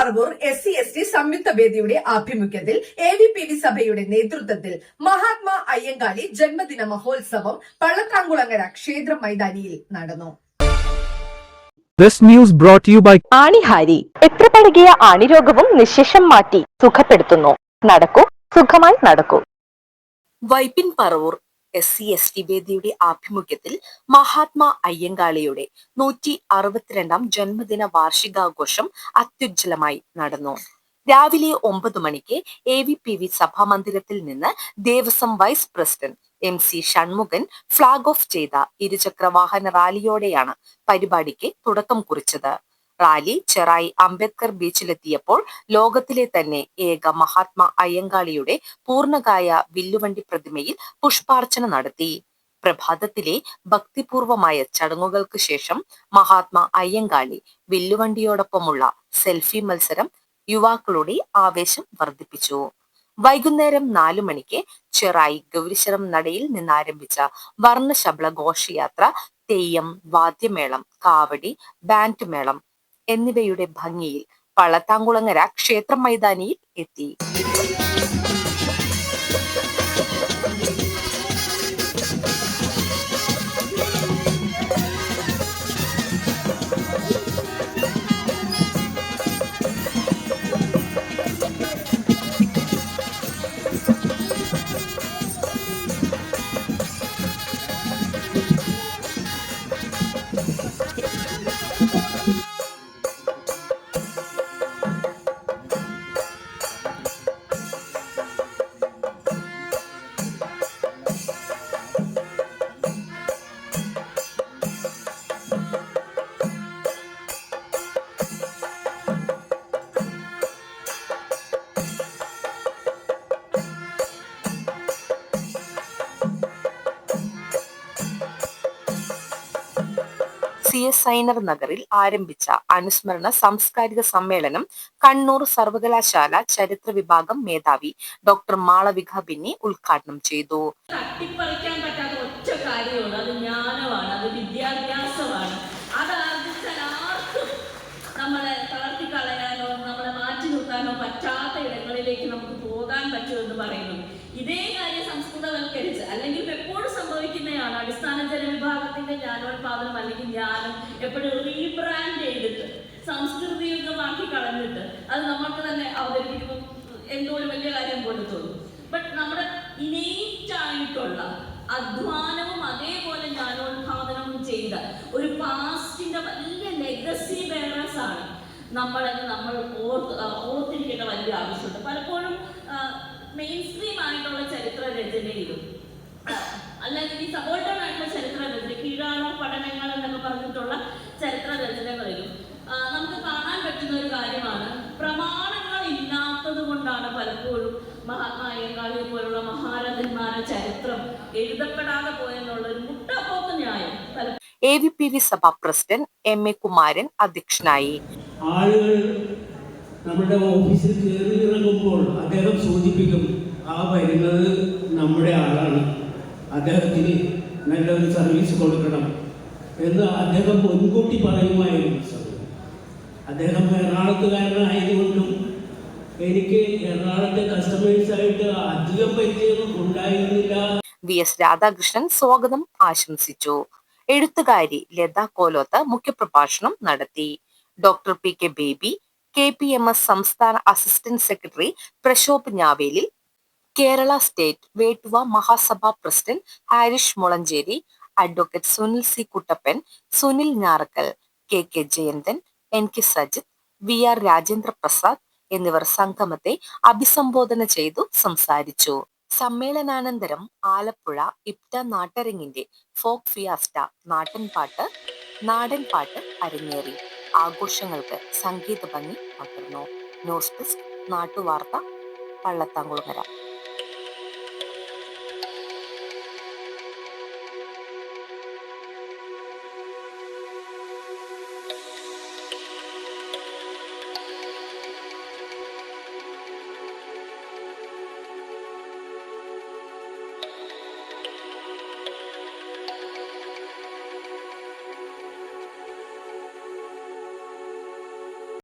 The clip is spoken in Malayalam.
Paravur S C S T സംയുക്ത വേദിയുടെ ആഭിമുഖ്യത്തിൽ എ വി പി ഡി സഭയുടെ നേതൃത്വത്തിൽ മഹാത്മാ അയ്യങ്കാളി ജന്മദിന മഹോത്സവം പള്ളത്താങ്കുളങ്ങര ക്ഷേത്ര മൈതാനിയിൽ നടന്നു. This news brought to you by ആണിഹാരി. എത്ര പഴകിയ ആണിരോഗവും നിശേഷം മാറ്റി സുഖപ്പെടുത്തുന്നു. നടക്കൂ സുഖമായി നടക്കൂ. Vypin Paravur. S C S T വേദിയുടെ ആഭിമുഖ്യത്തിൽ മഹാത്മാ അയ്യങ്കാളിയുടെ നൂറ്റി അറുപത്തിരണ്ടാം ജന്മദിന വാർഷികാഘോഷം അത്യുജ്വലമായി നടന്നു. രാവിലെ ഒമ്പത് മണിക്ക് എ വി പി വി സഭാമന്ദിരത്തിൽ നിന്ന് Devaswom vice president M C Shanmughan flag off ചെയ്ത ഇരുചക്ര വാഹന റാലിയോടെയാണ് പരിപാടിക്ക് തുടക്കം കുറിച്ചത്. റാലി ചെറായി അംബേദ്കർ ബീച്ചിലെത്തിയപ്പോൾ ലോകത്തിലെ തന്നെ ഏക മഹാത്മാ അയ്യങ്കാളിയുടെ പൂർണകായ വില്ലുവണ്ടി പ്രതിമയിൽ പുഷ്പാർച്ചന നടത്തി. പ്രഭാതത്തിലെ ഭക്തിപൂർവമായ ചടങ്ങുകൾക്ക് ശേഷം മഹാത്മാ അയ്യങ്കാളി വില്ലുവണ്ടിയോടൊപ്പമുള്ള സെൽഫി മത്സരം യുവാക്കളുടെ ആവേശം വർദ്ധിപ്പിച്ചു. വൈകുന്നേരം നാലു മണിക്ക് ചെറായി ഗൗരിശരം നടയിൽ നിന്നാരംഭിച്ച വർണശബള ഘോഷയാത്ര തെയ്യം വാദ്യമേളം കാവടി ബാൻഡ് മേളം എന്നിവയുടെ ഭംഗിയിൽ പള്ളത്താങ്കുളങ്ങര ക്ഷേത്ര മൈതാനിയിൽ എത്തി. സി എസ് നഗറിൽ ആരംഭിച്ച അനുസ്മരണ സാംസ്കാരിക സമ്മേളനം കണ്ണൂർ സർവകലാശാല ചരിത്ര വിഭാഗം മേധാവി ഡോക്ടർ മാളവിക ബിന്നി ഉദ്ഘാടനം ചെയ്തു. പറ്റാത്ത ഇടങ്ങളിലേക്ക് നമുക്ക് പോകാൻ പറ്റുമെന്ന് പറയുന്നു. ഇതേ കാര്യം സംസ്കൃതവൽക്കരിച്ച് അല്ലെങ്കിൽ എപ്പോഴും അടിസ്ഥാന ജനവിഭാഗത്തിന്റെ ജ്ഞാനോത്പാദനം അല്ലെങ്കിൽ ജ്ഞാനം എപ്പോഴും റീബ്രാൻഡ് ചെയ്തിട്ട് സംസ്കൃതിയുഗമാക്കി കളഞ്ഞിട്ട് അത് നമുക്ക് തന്നെ അവതരിപ്പിക്കുമ്പോൾ എന്തോ ഒരു വലിയ കാര്യം പോലെ തോന്നും. ബട്ട് നമ്മുടെ ഇനേറ്റ് ആയിട്ടുള്ള അധ്വാനവും അതേപോലെ ജ്ഞാനോത്പാദനവും ചെയ്ത ഒരു പാസ്റ്റിന്റെ വലിയ ലെഗസി ബെയറേഴ്സ് ആണ് നമ്മളെന്ന് നമ്മൾ ഓർത്ത് ഓർത്തിരിക്കേണ്ട വലിയ ആവശ്യമുണ്ട്. പലപ്പോഴും മെയിൻ സ്ട്രീം ആയിട്ടുള്ള ചരിത്ര രചനയിലും കൊണ്ടാണ് പലപ്പോഴും മഹാത്മാ പോലുള്ള മഹാരഥന്മാരുടെ ചരിത്രം എഴുതപ്പെടാതെ പോയെന്നുള്ള ഒരു മുട്ടപ്പോക്ക് ന്യായം A V P V Sabha president M A Kumaran അധ്യക്ഷനായി. ആളുകൾ നമ്മുടെ ഓഫീസിൽ കയറി ഇറങ്ങുമ്പോൾ അദ്ദേഹം സൂചിപ്പിക്കും ആ വരുന്നത് നമ്മുടെ ആളാണ്. അദ്ദേഹത്തിന് നല്ലൊരു സർവീസ് കൊടുക്കണം. എന്ന് അദ്ദേഹം മുൻകൂട്ടി പറയുമായിരുന്നു അദ്ദേഹം എറണാകുളത്തുകാരനായതുകൊണ്ടും എനിക്ക് എറണാകുളത്തെ കസ്റ്റമേഴ്സായിട്ട് അധികം പരിചയം ഉണ്ടായിരുന്നില്ല. വി എസ് രാധാകൃഷ്ണൻ സ്വാഗതം ആശംസിച്ചു. എഴുത്തുകാരി ലത കോലോത്ത് മുഖ്യപ്രഭാഷണം നടത്തി. Doctor P K Baby K P M S സംസ്ഥാന assistant secretary Prashobh Njavelil Kerala state Vettuva Mahasabha president Harish Mulanjeri advocate Sunil C Kuttappan Sunil Njarakkal K K Jayanthan N K Sajith V R Rajendra Prasad എന്നിവർ സംഗമത്തെ അഭിസംബോധന ചെയ്തു സംസാരിച്ചു. സമ്മേളനാനന്തരം ആലപ്പുഴ ഇപ്റ്റ നാട്ടരങ്ങിന്റെ ഫോക് ഫിയാസ്റ്റ നാട്ടൻപാട്ട് നാടൻപാട്ട് അരങ്ങേറി. ആഘോഷങ്ങൾക്ക് സംഗീത ഭംഗി പകർന്നു. ന്യൂസ് ഡെസ്ക് നാട്ടുവാർത്ത പള്ളത്താങ്കുളങ്ങര.